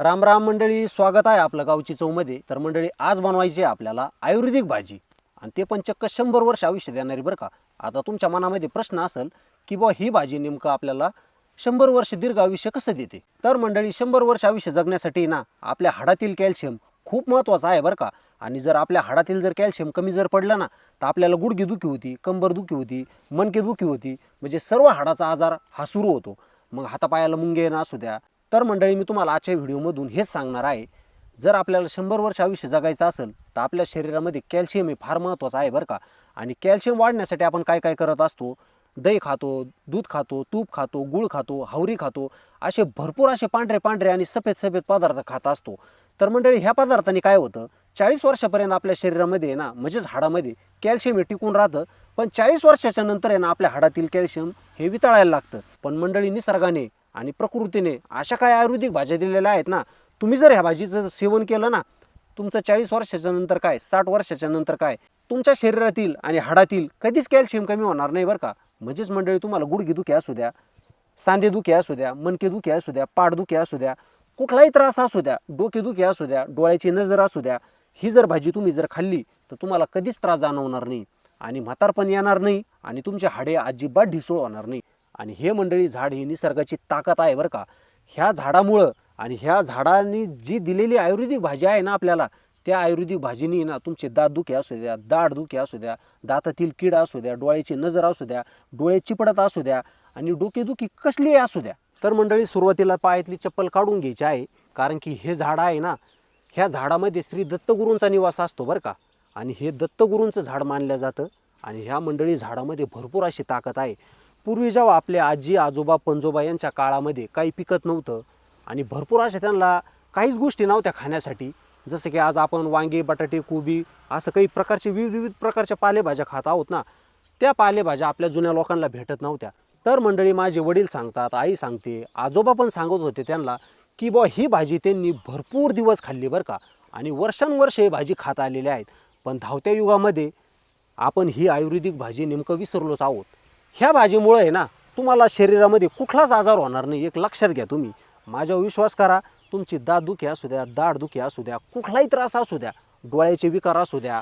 राम राम मंडळी स्वागत आहे आपलं गावची चौमध्ये. तर मंडळी आज बनवायची आहे आपल्याला आयुर्वेदिक भाजी. आणि ते पण चक्क शंभर वर्ष आयुष्य देणारी बरं का. आता तुमच्या मनामध्ये प्रश्न असेल की बुवा ही भाजी नेमकं आपल्याला शंभर वर्ष दीर्घ आयुष्य कसं देते? तर मंडळी शंभर वर्ष आयुष्य जगण्यासाठी ना आपल्या हाडातील कॅल्शियम खूप महत्त्वाचं आहे बरं का. आणि जर आपल्या हाडातील जर कॅल्शियम कमी जर पडलं ना तर आपल्याला गुडघे दुखी होती कंबर दुखी होती मनके दुखी होती. म्हणजे सर्व हाडाचा आजार हा सुरू होतो. मग हातापायाला मुंगे येणं असू द्या तर मंडळी मी तुम्हाला आजच्या व्हिडिओमधून हेच सांगणार आहे. जर आपल्याला शंभर वर्ष आयुष्य जगायचं असेल तर आपल्या शरीरामध्ये कॅल्शियम हे फार महत्त्वाचं आहे बरं का. आणि कॅल्शियम वाढण्यासाठी आपण काय काय करत असतो? दही खातो दूध खातो तूप खातो गुळ खातो हावरी खातो असे भरपूर असे पांढरे पांढरे आणि सफेद सफेद पदार्थ खात असतो. तर मंडळी ह्या पदार्थाने काय होतं? चाळीस वर्षापर्यंत आपल्या शरीरामध्ये आहे ना म्हणजेच हाडामध्ये कॅल्शियम हे टिकून राहतं. पण चाळीस वर्षाच्या नंतर आहे ना आपल्या हाडातील कॅल्शियम हे वितळायला लागतं. पण मंडळी निसर्गाने आणि प्रकृतीने अशा काय आयुर्वेदिक भाज्या दिलेल्या आहेत ना तुम्ही जर ह्या भाजीचं सेवन केलं ना तुमचं चाळीस वर्षाच्या नंतर काय साठ वर्षाच्या नंतर काय तुमच्या शरीरातील आणि हाडातील कधीच कॅल्शियम कमी होणार नाही बरं का. म्हणजेच मंडळी तुम्हाला गुडघेदुखी असू द्या सांधेदुखी असू द्या मनकेदुखी असू द्या पाठदुखी असू द्या कुठलाही त्रास असू द्या डोकेदुखी असू द्या डोळ्याची नजर असू द्या ही जर भाजी तुम्ही जर खाल्ली तर तुम्हाला कधीच त्रास जाणवणार नाही आणि म्हातारपण येणार नाही आणि तुमचे हाडे अजिबात ढिसूळ होणार नाही. आणि हे मंडळी झाड ही निसर्गाची ताकद आहे बरं का. ह्या झाडामुळं आणि ह्या झाडांनी जी दिलेली आयुर्वेदिक भाजी आहे ना आपल्याला त्या आयुर्वेदिक भाजीनी ना तुमचे दात दुखे असू द्या दाढ दुखे असू द्या दातातील कीड असू द्या डोळ्याची नजर असू द्या डोळे चिपडत असू द्या आणि डोकेदुखी कसलीही असू द्या. तर मंडळी सुरुवातीला पायातली चप्पल काढून घ्यायची आहे कारण की हे झाड आहे ना ह्या झाडामध्ये श्री दत्तगुरूंचा निवास असतो बरं का. आणि हे दत्तगुरूंचं झाड मानलं जातं आणि ह्या मंडळी झाडामध्ये भरपूर अशी ताकद आहे. पूर्वी जेव्हा आपले आजी आजोबा पंजोबा यांच्या काळामध्ये काही पिकत नव्हतं आणि भरपूर अशा त्यांना काहीच गोष्टी नव्हत्या खाण्यासाठी जसं की आज आपण वांगे बटाटे कोबी असं काही प्रकारचे विविध विविध प्रकारच्या पालेभाज्या खात आहोत ना त्या पालेभाज्या आपल्या जुन्या लोकांना भेटत नव्हत्या. तर मंडळी माझे वडील सांगतात आई सांगते आजोबा पण सांगत होते त्यांना की बुवा ही भाजी त्यांनी भरपूर दिवस खाल्ली बरं का आणि वर्षानुवर्ष ही भाजी खात आलेल्या आहेत. पण धावत्या युगामध्ये आपण ही आयुर्वेदिक भाजी नेमकं विसरलोच आहोत. ह्या भाजीमुळे आहे ना तुम्हाला शरीरामध्ये कुठलाच आजार होणार नाही एक लक्षात घ्या तुम्ही. माझ्यावर विश्वास करा तुमची दात दुखी असू द्या दाढ दुखी असू द्या कुठलाही त्रास असू द्या डोळ्याचे विकार असू द्या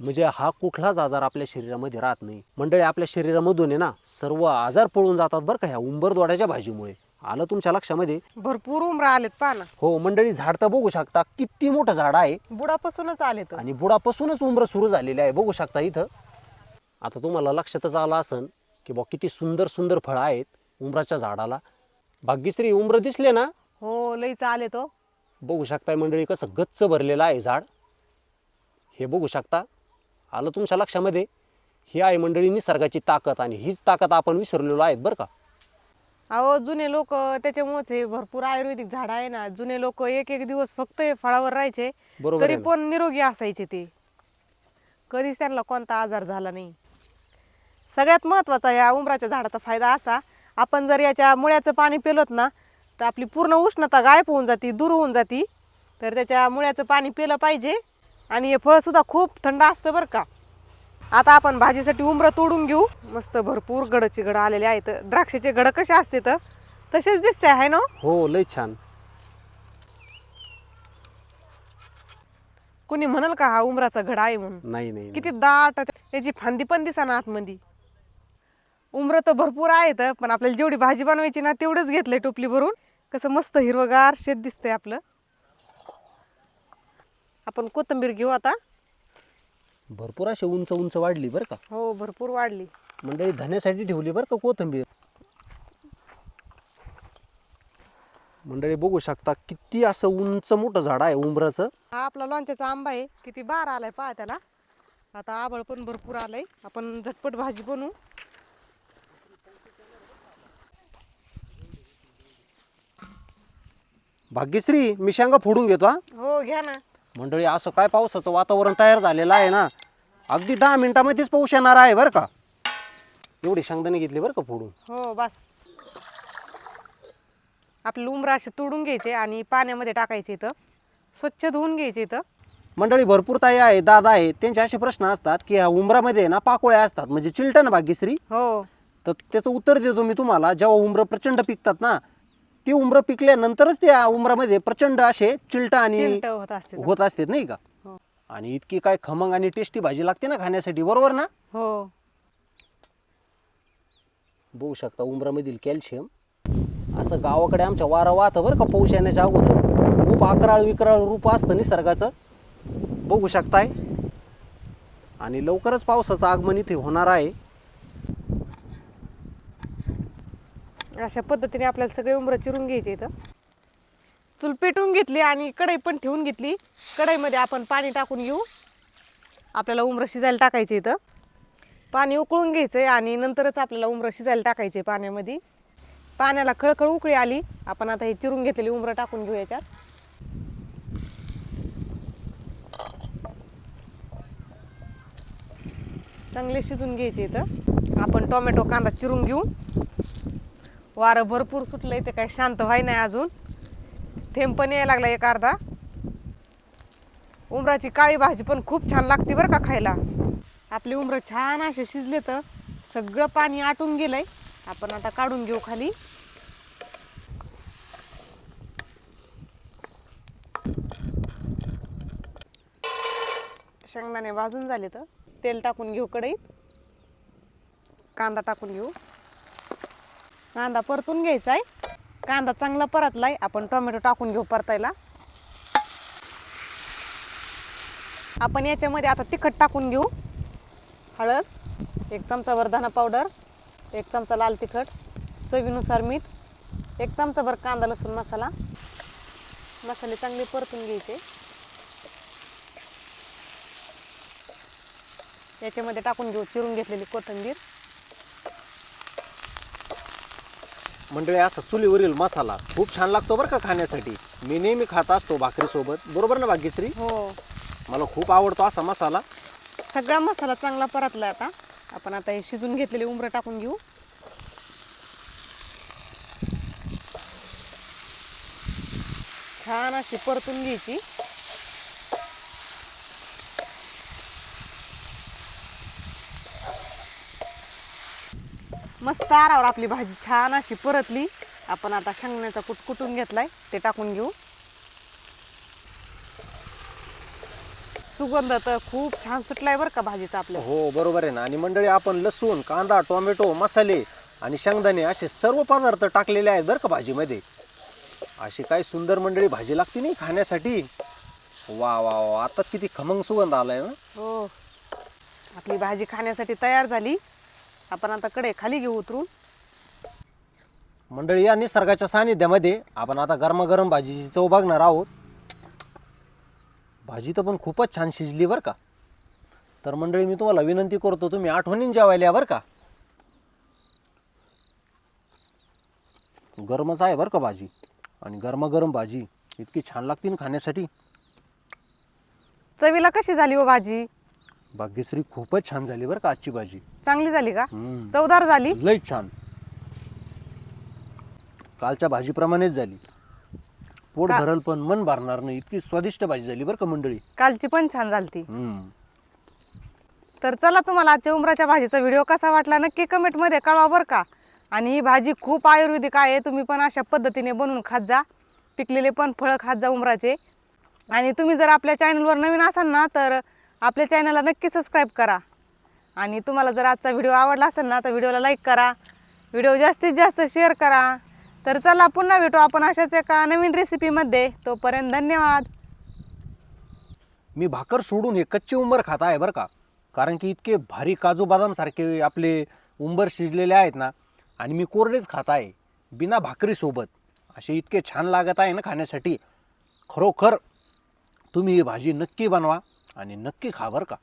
म्हणजे हा कुठलाच आजार आपल्या शरीरामध्ये राहत नाही. मंडळी आपल्या शरीरामधून आहे ना सर्व आजार पळून जातात बरं का ह्या उंबरदोड्याच्या भाजीमुळे. आलं तुमच्या लक्षामध्ये? भरपूर उमरा आलेत पहा ना. हो मंडळी झाड तर बघू शकता किती मोठं झाड आहे. बुडापासूनच आलेत. आणि बुडापासूनच उंबर सुरू झालेली आहे बघू शकता इथं. आता तुम्हाला लक्षातच आलं असन की बा किती सुंदर सुंदर फळं आहेत उंबराच्या झाडाला. भाग्यश्री उंबर दिसले ना? हो लईच आले तो. बघू शकताय मंडळी कसं गच्च भरलेलं आहे झाड. हे बघू शकता. आलं तुमच्या लक्षामध्ये? ही आहे मंडळी निसर्गाची ताकद आणि हीच ताकद आपण विसरलेलो आहेत बरं का? अहो जुने लोक त्याच्यामुळेच हे भरपूर आयुर्वेदिक झाड आहे ना. जुने लोक एक एक दिवस फक्त हे फळावर राहायचे. बरोबर तरी आहे ना? पण निरोगी असायचे ते. कधीच त्यांना कोणता आजार झाला नाही. सगळ्यात महत्त्वाचा या उमराच्या झाडाचा फायदा असा आपण जर याच्या मुळ्याचं पाणी पिलोत ना तर आपली पूर्ण उष्णता गायब होऊन जाती दूर होऊन जाती. तर त्याच्या मुळ्याचं पाणी पिलं पाहिजे आणि हे फळसुद्धा खूप थंड असतं बरं का. आता आपण भाजीसाठी उमरं तोडून घेऊ. मस्त भरपूर गडची घडं आलेले आहेत. द्राक्षाचे घडं कसे असते तर? तसेच दिसते आहे ना? हो लय छान. कुणी म्हणल का हा उमराचा घडा आहे म्हणून? नाही नाही किती दाट त्याची फांदी पण दिसा ना आतमध्ये. उमरं तर भरपूर आहेत पण आपल्याला जेवढी भाजी बनवायची ना तेवढंच घेतलंय टोपली भरून. कसं मस्त हिरवगार शेत दिसतंय आपलं. आपण कोथिंबीर घेऊ आता. भरपूर अशी उंच उंच वाढली बरं का? हो भरपूर वाढली. मंडळी धन्यासाठी ठेवली बरं का कोथिंबीर? मंडळी बघू शकता किती असं उंच मोठं झाड आहे उंबराचं हा आपला लोणच्याचा आंबा आहे. किती बार आलाय पहा त्याला. आता आबळ पण भरपूर आलंय. आपण झटपट भाजी बनवू. भाग्यश्री मी शेंगा फोडून घेतो हा. हो घ्या ना. मंडळी असं काय पावसाचं वातावरण तयार झालेलं आहे ना? अगदी दहा मिनिटामध्येच पाऊस येणार आहे बरं का? एवढी शेंगदाणे घेतली बरं का फोडून? हो बस. आपले उमरा असे तोडून घ्यायचे आणि पाण्यामध्ये टाकायचे इथं. स्वच्छ धुवून घ्यायचे इथं. मंडळी भरपूर ताई आहे दादा आहे त्यांचे असे प्रश्न असतात की ह्या उंबरामध्ये ना पाकोळ्या असतात म्हणजे चिलटं ना भाग्यश्री. हो. तर त्याचं उत्तर देतो मी तुम्हाला जेव्हा उंबरं प्रचंड पिकतात ना ती उमरं पिकल्यानंतरच त्या उमरामध्ये प्रचंड असे चिलटा आणि चिलट होत असते होत असतात नाही का? हो. आणि इतकी काय खमंग आणि टेस्टी भाजी लागते ना खाण्यासाठी बरोबर ना? हो. बघू शकता उमरामधील कॅल्शियम. असं गावाकडे आमच्या वारा वाहतं बरं का पाऊस येण्याच्या अगोदर. खूप अकराळ विकराळ रूप असतं निसर्गाचं. बघू शकताय. आणि लवकरच पावसाचं आगमन इथे होणार आहे. अशा पद्धतीने आपल्याला सगळे उमरं चिरून घ्यायचे इथं. चूल पेटवून घेतली आणि कढई पण ठेवून घेतली. कढईमध्ये आपण पाणी टाकून घेऊ. आपल्याला उमरं शिजायला टाकायचे इथं. पाणी उकळून घ्यायचं आहे आणि नंतरच आपल्याला उमरं शिजायला टाकायचे पाण्यामध्ये. पाण्याला खळखळ उकळी आली. आपण आता हे चिरून घेतलेली उमरं टाकून घेऊ याच्यात. चांगले शिजून घ्यायचे इथं. आपण टोमॅटो कांदा चिरून घेऊ. वारं भरपूर सुटलंय ते काही शांत व्हाय नाही अजून. थेंब पण यायला लागला एक अर्धा. उमराची काळी भाजी पण खूप छान लागते बरं का खायला. आपली उमरं छान असे शिजले तर सगळं पाणी आटून गेलंय. आपण आता काढून घेऊ खाली. शेंगदाणे भाजून झाले तर तेल टाकून घेऊ कढईत. कांदा टाकून घेऊ. कांदा परतून घ्यायचा आहे. कांदा चांगला परतलाय. आपण टोमॅटो टाकून घेऊ परतायला. आपण याच्यामध्ये आता तिखट टाकून घेऊ. हळद एक चमचाभर धना पावडर एक चमचा लाल तिखट चवीनुसार मीठ एक चमचाभर कांदा लसूण मसाला. मसाले चांगले परतून घ्यायचे. याच्यामध्ये टाकून घेऊ चिरून घेतलेली कोथिंबीर. मंडळी असा चुलीवरील मसाला खूप छान लागतो बरं का खाण्यासाठी. मी नेहमी खात असतो भाकरीसोबत. बरोबर ना भाग्यश्री? हो. मला खूप आवडतो असा मसाला. सगळा मसाला चांगला परतला आता. आपण आता हे शिजून घेतलेले उमरं टाकून घेऊ. छान अशी परतून घ्यायची. मस्त आरावर आपली भाजी छान अशी परतली. आपण आता शेंगण्याचा कूट कुटून घेतलाय ते टाकून घेऊ. सुगंध तर खूप छान सुटलाय बरं का भाजीचा आपल्या हो बरोबर आहे ना. आणि मंडळी आपण लसूण कांदा टोमॅटो मसाले आणि शेंगदाणे असे सर्व पदार्थ टाकलेले आहेत बरं का भाजीमध्ये. अशी काय सुंदर मंडळी भाजी लागते नाही खाण्यासाठी. वा वा वा. आताच किती खमंग सुगंध आलाय ना. हो. आपली भाजी खाण्यासाठी तयार झाली. आपण आता कडे खाली घेऊ उतरून. मंडळी या निसर्गाच्या सानिध्यामध्ये आपण आता गरमागरम भाजीची चव बघणार आहोत. भाजी तर पण खूपच छान शिजली बरं का? तर मंडळी मी तुम्हाला विनंती करतो तुम्ही आठवणीन जेवायला या बरं का? गरमच आहे बरं का भाजी? आणि गरमागरम भाजी इतकी छान लागते ना खाण्यासाठी. चवीला कशी झाली हो भाजी? भाग्यश्री खूपच छान झाली बरं का आजची भाजी. चांगली झाली का? हम्म. चवदार झाली? लय छान. कालच्या भाजीप्रमाणेच झाली. पोट का- भरल पण मन भरणार नाही. इतकी स्वादिष्ट भाजी झाली बरं का मंडळी. कालची पण छान झालती. हम्म. तर चला तुम्हाला आजच्या उमराच्या भाजीचा व्हिडिओ कसा वाटला नक्की कमेंटमध्ये कळवा बरं का. आणि ही भाजी खूप आयुर्वेदिक आहे. तुम्ही पण अशा पद्धतीने बनवून खात जा. पिकलेले पण फळं खात जा उमराचे. आणि तुम्ही जर आपल्या चॅनलवर नवीन असाल ना तर आपल्या चॅनलला नक्की सबस्क्राईब करा. आणि तुम्हाला जर आजचा व्हिडिओ आवडला असेल ना तर व्हिडिओला लाईक करा. व्हिडिओ जास्तीत जास्त शेअर करा. तर चला पुन्हा भेटू आपण अशाच एका नवीन रेसिपीमध्ये तोपर्यंत धन्यवाद. मी भाकर सोडून हे कच्चे उंबर खात आहे बरं का. कारण की इतके भारी काजू बदाम सारखे आपले उंबर शिजलेले आहेत ना आणि मी कोरडेच खात आहे बिना भाकरीसोबत असे इतके छान लागत आहे ना खाण्यासाठी. खरोखर तुम्ही ही भाजी नक्की बनवा. आणि नक्की खा बरं का.